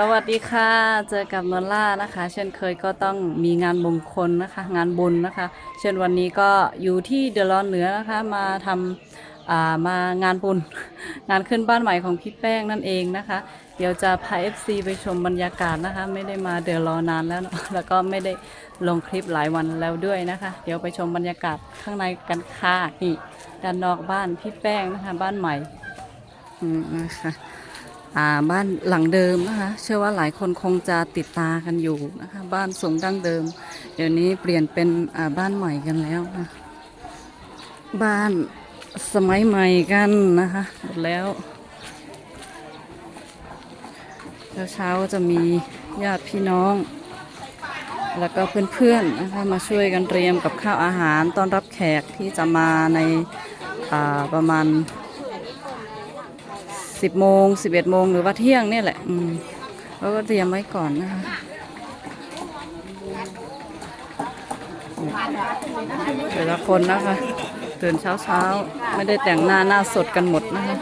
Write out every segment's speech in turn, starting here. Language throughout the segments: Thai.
สวัสดีค่ะ เจอกับนนล่านะคะ เช่นเคยก็ต้องมีงานมงคลนะคะ งานบุญนะคะ เช่นวันนี้ก็อยู่ที่เดลอนเหนือนะคะ มาทำอ่ามางานบุญ งานขึ้นบ้านใหม่ของพี่แป้งนั่นเองนะคะ เดี๋ยวจะพา FC ไปชมบรรยากาศนะคะ ไม่ได้มาเดลอนานแล้ว แล้วก็ไม่ได้ลงคลิปหลายวันแล้วด้วยนะคะ เดี๋ยวไปชมบรรยากาศข้างในกันค่ะนี่ด้านนอกบ้านพี่แป้งนะคะ บ้านใหม่อืมนะคะอ่า บ้านหลังเดิมนะคะเชื่อว่าหลายคนคงจะติดตากันอยู่นะคะบ้านทรงดั้งเดิม เดี๋ยวนี้เปลี่ยนเป็นบ้านใหม่กันแล้วนะบ้านสมัยใหม่กันนะคะหมดแล้วเช้าๆก็จะมีญาติพี่น้อง แล้วก็เพื่อนๆนะคะมาช่วยกันเตรียมกับข้าวอาหารต้อนรับแขกที่จะมาในประมาณ สิบโมงสิบเอ็ดโมงหรือว่าเที่ยงเนี่ยแหละอืมเขาก็เตรียมไว้ก่อนนะคะแต่ละคนนะคะตื่นเช้าเช้าๆไม่ได้แต่งหน้าหน้าสดกันหมดนะคะ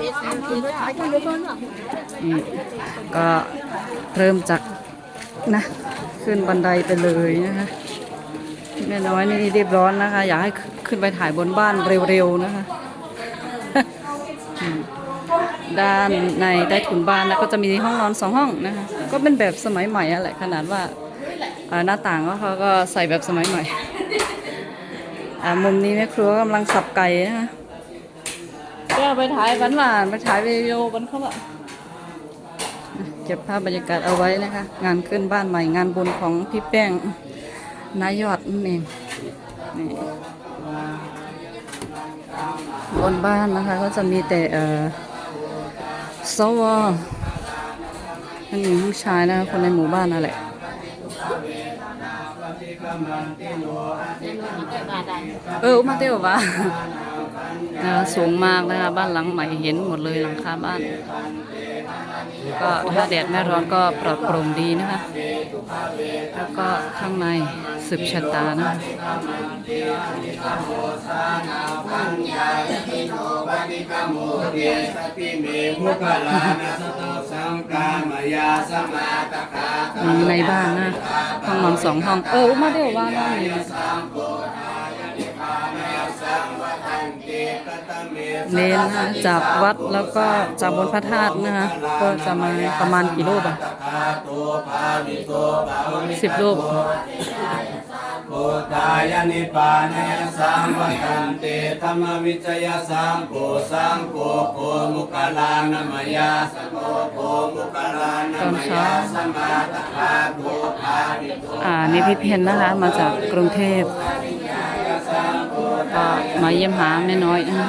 นี่ก็เริ่มจากนะขึ้นบันไดไปเลยนะคะแม่น้อยนี่เรียบร้อนนะคะ อยากให้ขึ้นไปถ่ายบนบ้านเร็วๆนะคะ ด้านในใต้ถุนบ้านนะก็จะมีห้องนอนสองห้องนะคะก็เป็นแบบสมัยใหม่อะแหละขนาดว่าหน้าต่างก็เขาก็ใส่แบบสมัยใหม่มุมนี้แม่ครัวกำลังสับไก่นะคะก็ไปถ่ายบันหวานไปถ่ายวิดีโอบันเขาอะเก็บภาพบรรยากาศเอาไว้นะคะ งานขึ้นบ้านใหม่งานบุญของพี่แป้งนายยอดนั่นเองนี่บนบ้านนะคะก็จะมีแต่เอ่อ สวนั่นหญิงผู้ชายนะคะคนในหมู่บ้านนั่นแหละเออมาเทียววะนะคะสูงมากนะคะบ้านหลังใหม่เห็นหมดเลยหลังคาบ้าน ก็ถ้าแดดไม่ร้อนก็ปลอดโปร่งดีนะคะ แล้วก็ข้างในสืบชะตานะคะมุกลานะสโตสังกามายาสมาตคามีในบ้านนะ ห้องนอนสองห้อง เออมาเที่ยวว่านั่นนี่ เน้นนะคะจากวัดแล้วก็จากบนพระธาตุนะคะก็จะมาประมาณกี่รูปอะคาตัวภาวิโตภาวิสิบรูปโพธายานิปานยสังวัตันเตธรรมวิจยสังโฆสังโฆโฆมุกลานามายาสโฆโฆมุกลานามายาสมาตคาตัวภาวิโตอ่านี่พี่เพนนะคะมาจากกรุงเทพก็มาเยี่ยมหาแม่น้อยนะคะ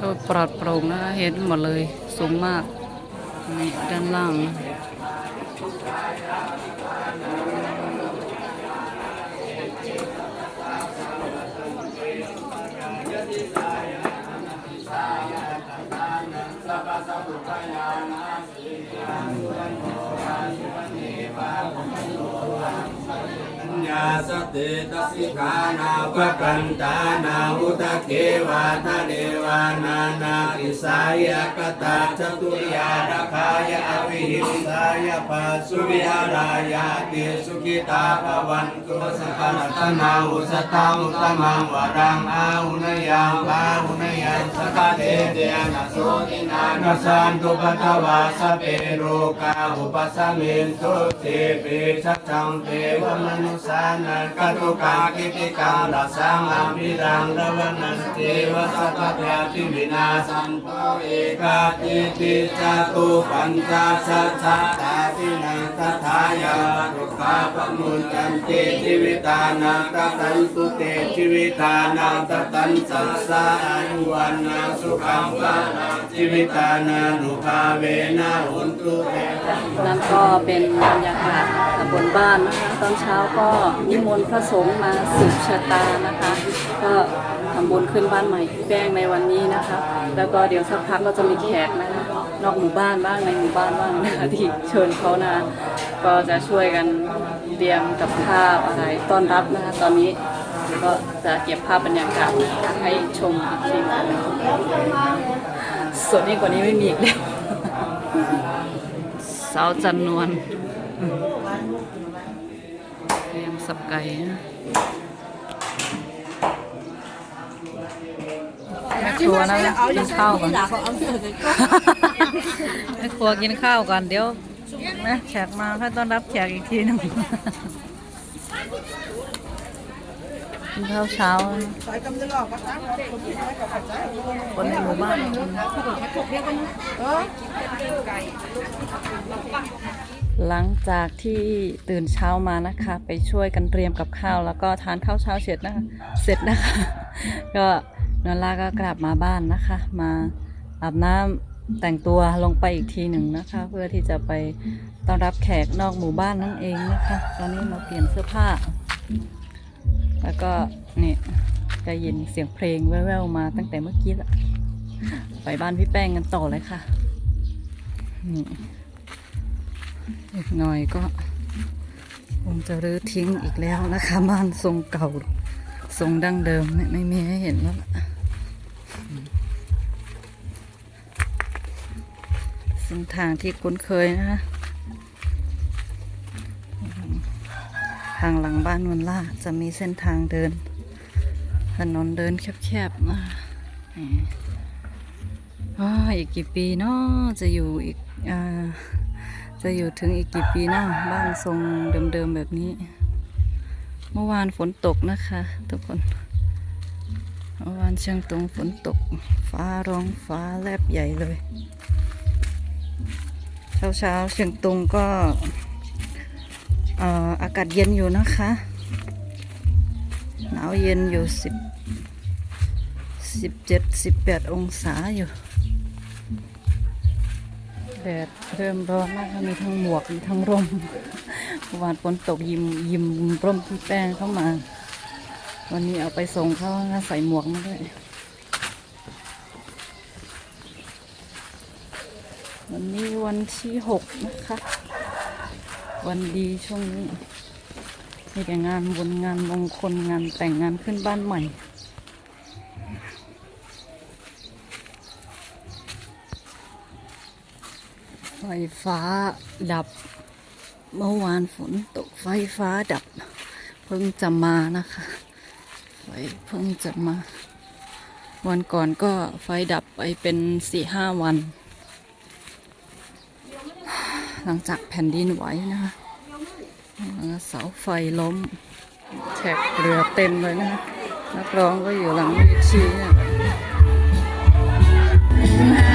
ก็ปลอดโปร่งนะคะเห็นหมดเลยสูงมากนี่ด้านล่างยาาสเตตัสสิกานาปะกันตานาอุตเกวาทะเดวานานาอิสายกตาจตุยาราคายอภิหิงสายปัสุวิหารายาติสุขิตาภวันตุสัพพะตนาอุสตังอุตมังวรังอาหุนยังพาหุนยังสกเตเตนะโสตินานาสันตุปตวาสเปโรกาอุปสมินตุเตเปชัจจังเปวมนุสานังกตุกากิติกังรัสสังอภิรังระวนันเทวสัพพะติวินาสันโตเอกาติติจตุปัญจสัจจตาตินังตถายาทุกขาปมุนจันติชีวิตานังตตันตุเตชีวิตานังตตันสัสสะอายุวันนาสุขังภาลังชีวิตานานุภาเวนะหุนตุเตนั่นก็เป็นบรรยากาศ บนบ้านนะคะ ตอนเช้าก็นิมนต์พระสงฆ์มาสืบชะตานะคะ ก็ทำบุญขึ้นบ้านใหม่พี่แป้งในวันนี้นะคะ แล้วก็เดี๋ยวสักพักก็จะมีแขกนะคะนอกหมู่บ้านบ้างในหมู่บ้านบ้างนะคะที่เชิญเขานะ ก็จะช่วยกันเตรียมกับข้าวอะไรต้อนรับนะคะ ตอนนี้ก็จะเก็บภาพบรรยากาศให้ชมอีกทีนึงส่วนนี้กว่านี้ไม่มีอีกแล้วสาวจันนวล เตรียมสับไก่นะแม่ครัวนะกินข้าวก่อนแม่ครัวกินข้าวก่อนเดี๋ยวนะแขกมาค่อยต้อนรับแขกอีกทีหนึงกินข้าวเช้านะคนในหมู่บ้านกิน หลังจากที่ตื่นเช้ามานะคะ ไปช่วยกันเตรียมกับข้าว แล้วก็ทานข้าวเช้าเสร็จนะคะเสร็จนะคะ ก็นอนลาก็กลับมาบ้านนะคะ มาอาบน้ำแต่งตัวลงไปอีกทีหนึ่งนะคะ เพื่อที่จะไปต้อนรับแขกนอกหมู่บ้านนั่นเองนะคะ ตอนนี้มาเปลี่ยนเสื้อผ้า แล้วก็นี่จะยินเสียงเพลงแว่วๆมาตั้งแต่เมื่อกี้ละไปบ้านพี่แป้งกันต่อเลยค่ะนี่ อีกหน่อยก็คงจะรื้อทิ้งอีกแล้วนะคะ บ้านทรงเก่า ทรงดั้งเดิมไม่ไม่มีให้เห็นแล้วล่ะเส้นทางที่คุ้นเคยนะคะทางหลังบ้านนวลล่าจะมีเส้นทางเดิน ถนนเดินแคบๆนะนี่อ้าอีกกี่ปีเนาะจะอยู่อีกอ่า จะอยู่ถึงอีกกี่ปีเนาะบ้านทรงเดิมๆแบบนี้ เมื่อวานฝนตกนะคะ ทุกคน เมื่อวานเชียงตุงฝนตก ฟ้าร้องฟ้าแลบใหญ่เลย เช้าเช้าเชียงตุงก็เอ่อากาศเย็นอยู่นะคะ หนาวเย็นอยู่สิบสิบเจ็ดสิบแปดองศาอยู่ ดดเริ่มร้อนมากมีทั้งหมวกมีทั้งร่มวานฝนตกยิมยิมร่มที่แป้งเข้ามา วันนี้เอาไปส่งเขาใส่หมวกมาด้วยวันนี้วันที่หกนะคะ วันดีช่วงนี้มีแต่งานบุญงานมงคลงานแต่งงานขึ้นบ้านใหม่ ไฟฟ้าดับ เมื่อวานฝนตกไฟฟ้าดับ เพิ่งจะมานะคะ ไฟเพิ่งจะมา วันก่อนก็ไฟดับไปเป็นสี่ห้าวัน หลังจากแผ่นดินไหวนะคะเสาไฟล้มแท็กเรือเต็มเลยนะคะนักร้องก็อยู่หลังเวทีเนี่ย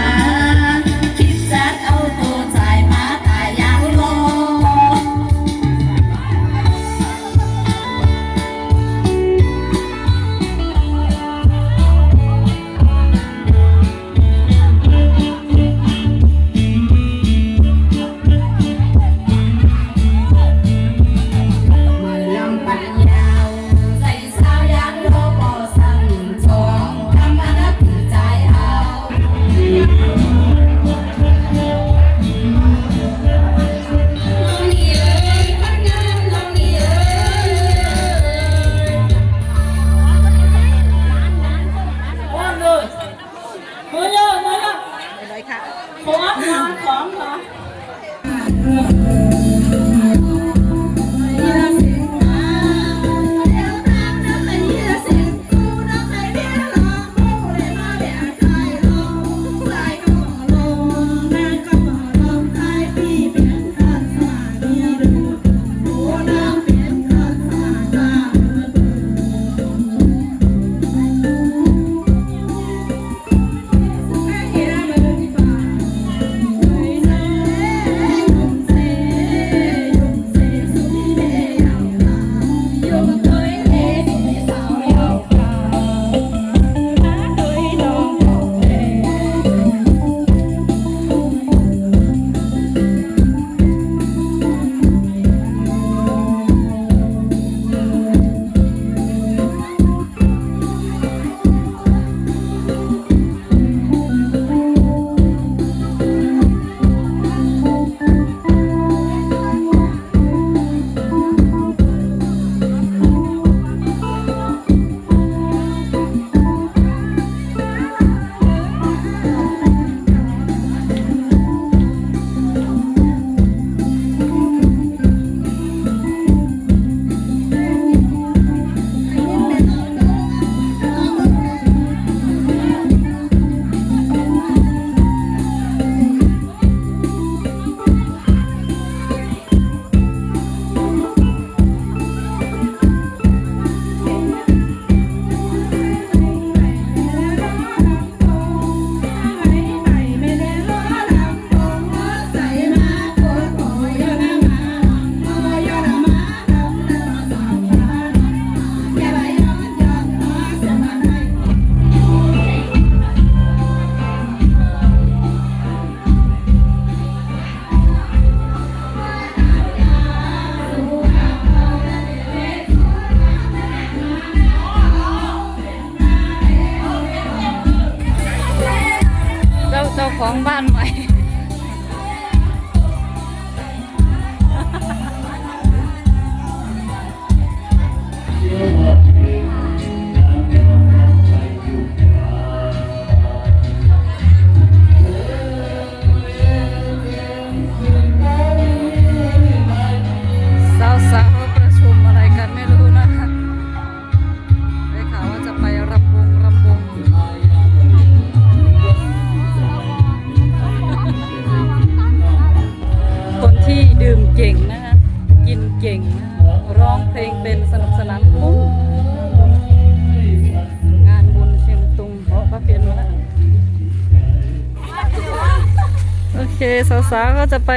สาก็จะไป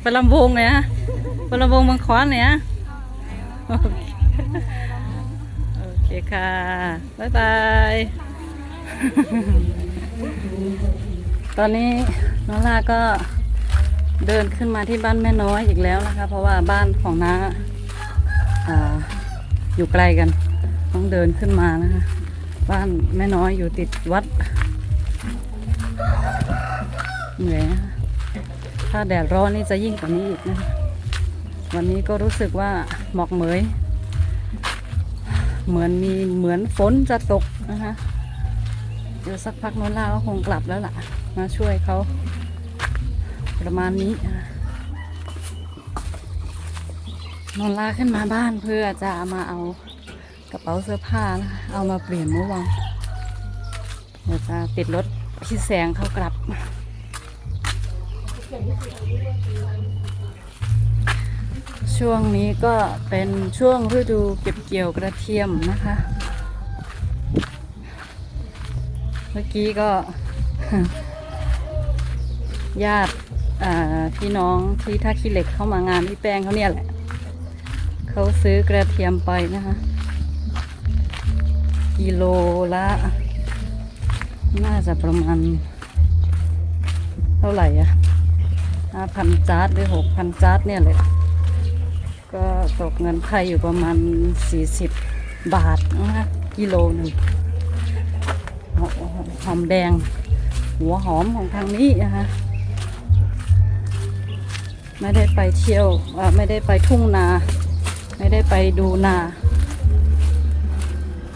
ไปลำวงเนี่ยไปลำวงบางขวานเนี่ยโอเคค่ะ บ๊ายบาย ตอนนี้น้องลาก็เดินขึ้นมาที่บ้านแม่น้อยอีกแล้วนะคะ เพราะว่าบ้านของน้าอ่าอยู่ไกลกัน ต้องเดินขึ้นมานะคะ บ้านแม่น้อยอยู่ติดวัดเหนื่อยนะคะ ถ้าแดดร้อนนี่จะยิ่งกว่านี้อีกนะคะวันนี้ก็รู้สึกว่าหมอกเหมย เหมือนมีเหมือนฝนจะตกนะคะเดี๋ยวสักพักนนล่าก็คงกลับแล้วล่ะ มาช่วยเขาประมาณนี้นนอนลาขึ้นมาบ้านเพื่อจะมาเอากระเป๋าเสื้อผ้านะเอามาเปลี่ยนเมื่อวานเดี๋ยวจะติดรถพี่แสงเขากลับ ช่วงนี้ก็เป็นช่วงฤดูเก็บเกี่ยวกระเทียมนะคะ เมื่อกี้ก็ ญาติพี่น้องที่ท่าขี้เหล็กเข้ามางานพี่แป้งเขาเนี่ยแหละ เขาซื้อกระเทียมไปนะคะ กิโลละ น่าจะประมาณ เท่าไหร่อะ ห้าพันจาร์ดหรือหกพันจาร์ดเนี่ยเลยก็ตกเงินไทยอยู่ประมาณ40บาทนะคะกิโลหนึ่งหอมหอมแดง หัวหอมของทางนี้นะคะไม่ได้ไปเที่ยวไม่ได้ไปทุ่งนา ไม่ได้ไปดูนา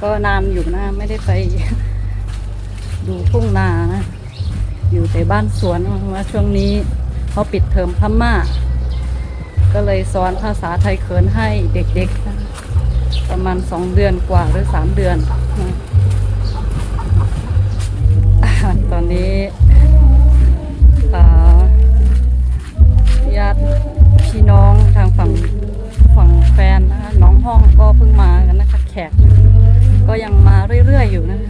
ก็นานอยู่นะไม่ได้ไปดูทุ่งนานะอยู่แต่บ้านสวนเพราะว่าช่วงนี้ เขาปิดเทอมพม่า ก็เลยสอนภาษาไทยเขินให้เด็กๆนะประมาณสองเดือนกว่าหรือสามเดือน ตอนนี้ญาติพี่น้องทางฝั่งฝั่งแฟนนะคะน้องห้องก็เพิ่งมากันนะคะแขก ก็ยังมาเรื่อยๆอยู่นะ